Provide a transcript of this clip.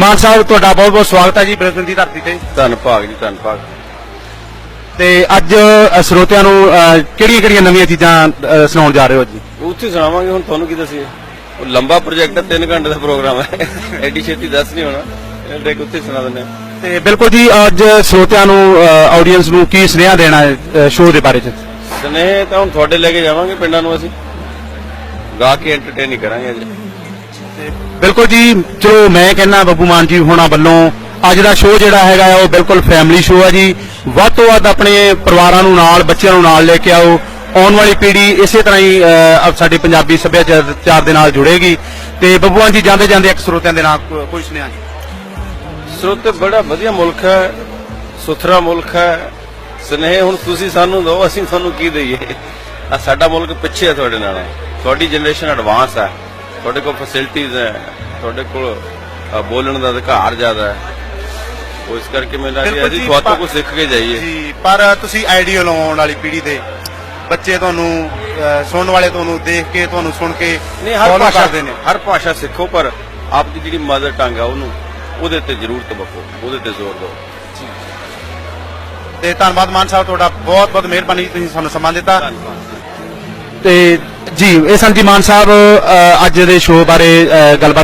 ਮਾਨ ਸਾਹਿਬ ਤੁਹਾਡਾ ਬਹੁਤ ਬਹੁਤ ਸਵਾਗਤ ਹੈ ਜੀ ਬ੍ਰਿਸਬਨ ਦੀ ਧਰਤੀ ਤੇ। ਧੰਨ ਭਾਗ ਜੀ ਧੰਨ ਭਾਗ ਤੇ ਅੱਜ ਅ, ਸਰੋਤਿਆਂ ਨੂੰ ਕਿਹੜੀਆਂ ਕਿਹੜੀਆਂ ਨਵੀਆਂ ਚੀਜ਼ਾਂ ਅ, ਸੁਣਾਉਣ ਜਾ ਰਹੇ ਹੋ ਜੀ ਉੱਥੇ ਸੁਣਾਵਾਂਗੇ ਹੁਣ ਤੁਹਾਨੂੰ ਕੀ ਦੱਸੀਏ? ਉਹ ਲੰਬਾ ਪ੍ਰੋਜੈਕਟ ਹੈ 3 ਘੰਟੇ ਦਾ ਪ੍ਰੋਗਰਾਮ ਹੈ। ਐਡੀ ਛੇਤੀ ਦੱਸ ਨਹੀਂ ਹੋਣਾ। ਦੇਖ ਉੱਥੇ ਸੁਣਾ ਦਿੰਦੇ ਹਾਂ। ਤੇ ਬਿਲਕੁਲ ਜੀ ਅੱਜ ਸਰੋਤਿਆਂ ਨੂੰ ਆਡੀਅנס ਨੂੰ ਕੀ ਸੁਨੇਹਾ ਦੇਣਾ ਹੈ ਸ਼ੋਅ ਦੇ ਬਾਰੇ ਚ? ਸਨੇਹ ਤਾਂ ਹੁਣ ਤੁਹਾਡੇ ਲੈ ਕੇ ਜਾਵਾਂਗੇ ਪਿੰਡਾਂ ਨੂੰ ਅਸੀਂ। ਗਾ ਕੇ ਐਂਟਰਟੇਨ ਹੀ ਕਰਾਂਗੇ ਅੱਜ। ਬਿਲਕੁਲ ਜੀ, ਚਲੋ ਮੈਂ ਕਹਿੰਦਾ ਬੱਬੂ ਮਾਨ ਜੀ ਹੋਣਾ ਵੱਲੋਂ ਅੱਜ ਦਾ ਸ਼ੋਅ ਜਿਹੜਾ ਹੈਗਾ ਆ, ਉਹ ਬਿਲਕੁਲ ਫੈਮਿਲੀ ਸ਼ੋਅ ਹੈ ਜੀ। ਵੱਧ ਤੋਂ ਵੱਧ ਆਪਣੇ ਪਰਿਵਾਰਾਂ ਨੂੰ ਨਾਲ, ਬੱਚਿਆਂ ਨੂੰ ਨਾਲ ਲੈ ਕੇ ਆਓ। ਆਉਣ ਵਾਲੀ ਪੀੜ੍ਹੀ ਇਸੇ ਤਰ੍ਹਾਂ ਹੀ ਸਾਡੇ ਪੰਜਾਬੀ ਸੱਭਿਆਚਾਰ ਦੇ ਨਾਲ ਜੁੜੇਗੀ। ਤੇ ਬੱਬੂ ਮਾਨ ਜੀ, ਜਾਂਦੇ ਜਾਂਦੇ ਇੱਕ ਸਰੋਤਿਆਂ ਦੇ ਨਾਲ ਕੋ- ਕੋਈ ਸੁਨੇਹਾ ਜੀ ਸਰੋਤ ਬੜਾ ਵਧੀਆ ਮੁਲਕ ਹੈ, ਸੁਥਰਾ ਮੁਲਕ ਹੈ। ਸਨੇਹ ਹੁਣ ਤੁਸੀਂ ਸਾਨੂੰ ਦਿਓ, ਅਸੀਂ ਤੁਹਾਨੂੰ ਕੀ ਦਈਏ? ਆ ਸਾਡਾ ਮੁਲਕ ਪਿੱਛੇ ਹੈ ਤੁਹਾਡੇ ਨਾਲ। ਤੁਹਾਡੀ ਜਨਰੇਸ਼ਨ ਐਡਵਾਂਸ ਹੈ ਤੁਹਾਡੇ ਕੋਲ ਫੈਸਿਲਿਟੀਆਂ ਹੈ ਤੁਹਾਡੇ ਕੋਲ ਬੋਲਣ ਦਾ ਅਧਿਕਾਰ ਜ਼ਿਆਦਾ ਹੈ। ਉਹ ਇਸ ਕਰਕੇ ਮੈਨੂੰ ਲੱਗਦਾ ਬਿਲਕੁਲ ਅਸੀਂ ਜੀ, ਪਰ- ਕੁਝ ਸਿੱਖ ਕੇ ਜਾਈਏ। ਜੀ ਪਰ ਤੁਸੀਂ ਆਈਡੀਅਲ ਆਉਣ ਵਾਲੀ ਪੀੜ੍ਹੀ ਦੇ ਬੱਚੇ ਤੁਹਾਨੂੰ ਸੁਣਨ ਵਾਲੇ ਤੁਹਾਨੂੰ ਦੇਖ ਕੇ ਤੁਹਾਨੂੰ ਸੁਣ ਕੇ ਨਹੀਂ ਹਰ follow ਭਾਸ਼ਾ ਕਰਦੇ ਨੇ। ਹਰ ਭਾਸ਼ਾ ਸਿੱਖੋ ਪਰ ਆਪ ਦੀ ਜਿਹੜੀ ਮਦਰ ਟੰਗ ਆ ਉਹਨੂੰ ਉਹਦੇ ਤੇ ਜ਼ਰੂਰ ਤਵੱਕੋ ਉਹਦੇ ਤੇ ਜ਼ੋਰ ਦਿਓ। ਤੇ ਧੰਨਵਾਦ ਮਾਨ ਸਾਹਿਬ ਤੁਹਾਡਾ ਬਹੁਤ ਬਹੁਤ ਮਿਹਰਬਾਨੀ ਤੁਸੀਂ ਸਾਨੂੰ ਸਮਾਂ ਦਿੱਤਾ। ਤੇ ਜੀ ਇਹ ਸਨ ਜੀ ਮਾਨ ਸਾਹਿਬ ਅੱਜ ਦੇ ਸ਼ੋਅ ਬਾਰੇ ਗੱਲਬਾਤ